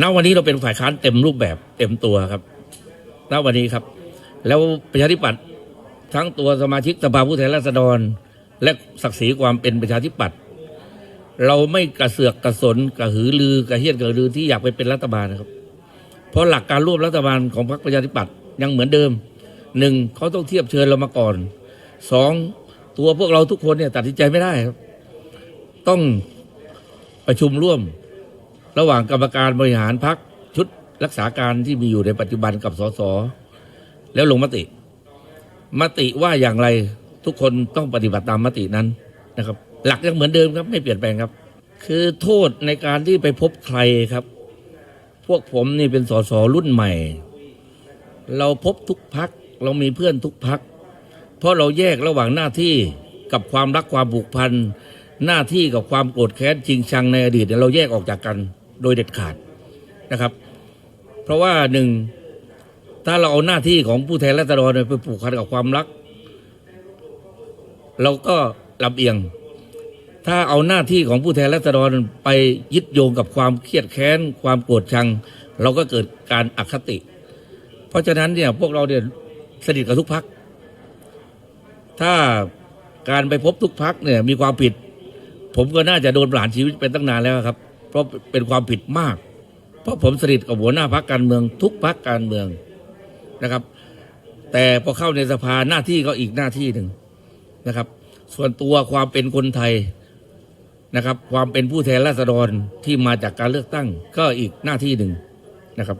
ณวันนี้เราเป็นฝ่ายค้านเต็มรูปแบบเต็มตัวครับณวันนี้ครับ แล้วประชาธิปัตย์ทั้งตัวสมาชิกสภาผู้แทนราษฎร และศักดิ์ศรีความเป็นประชาธิปัตย์เราไม่กระเสือกกระสนกระหือรือกระเฮียนกระหือที่อยากไปเป็นรัฐบาลนะครับ เพราะหลักการร่วมรัฐบาลของพรรคประชาธิปัตย์ยังเหมือนเดิมหนึ่งเขาต้องเทียบเชิญเรามาก่อนสองตัวพวกเราทุกคนเนี่ยตัดสินใจไม่ได้ครับ ต้องประชุมร่วม ระหว่างกรรมการบริหารพรรคชุดรักษาการที่มีอยู่ในปัจจุบันกับสสแล้วลงมติ มติว่าอย่างไรทุกคนต้องปฏิบัติตามมตินั้นนะครับ หลักยังเหมือนเดิมครับ ไม่เปลี่ยนแปลงครับ คือโทษในการที่ไปพบใครครับ พวกผมนี่เป็นสสรุ่นใหม่ เราพบทุกพักเรามีเพื่อนทุกพัก เพราะเราแยกระหว่างหน้าที่กับความรักความผูกพันหน้าที่กับความโกรธแค้นจริงชังในอดีตเนี่ยเราแยกออกจากกัน โดยเด็ดขาดนะครับ เพราะว่าหนึ่งถ้าเราเอาหน้าที่ของผู้แทนราษฎรไปผูกพันกับความรัก เราก็ลำเอียง ถ้าเอาหน้าที่ของผู้แทนราษฎรไปยึดโยงกับความเครียดแค้น ความโกรธชัง เราก็เกิดการอคติ เพราะฉะนั้นเนี่ยพวกเราเนี่ยสนิทกับทุกพัก ถ้าการไปพบทุกพักเนี่ยมีความผิด ผมก็น่าจะโดนประหารชีวิตเป็นตั้งนานแล้วครับ เพราะเป็นความผิดมาก เพราะผมสนิทกับหัวหน้าพักการเมือง ทุกพักการเมืองนะครับ แต่พอเข้าในสภาหน้าที่ก็อีกหน้าที่หนึ่งนะครับ ส่วนตัวความเป็นคนไทยนะครับ ความเป็นผู้แทนราษฎรที่มาจากการเลือกตั้งก็อีกหน้าที่หนึ่งนะครับ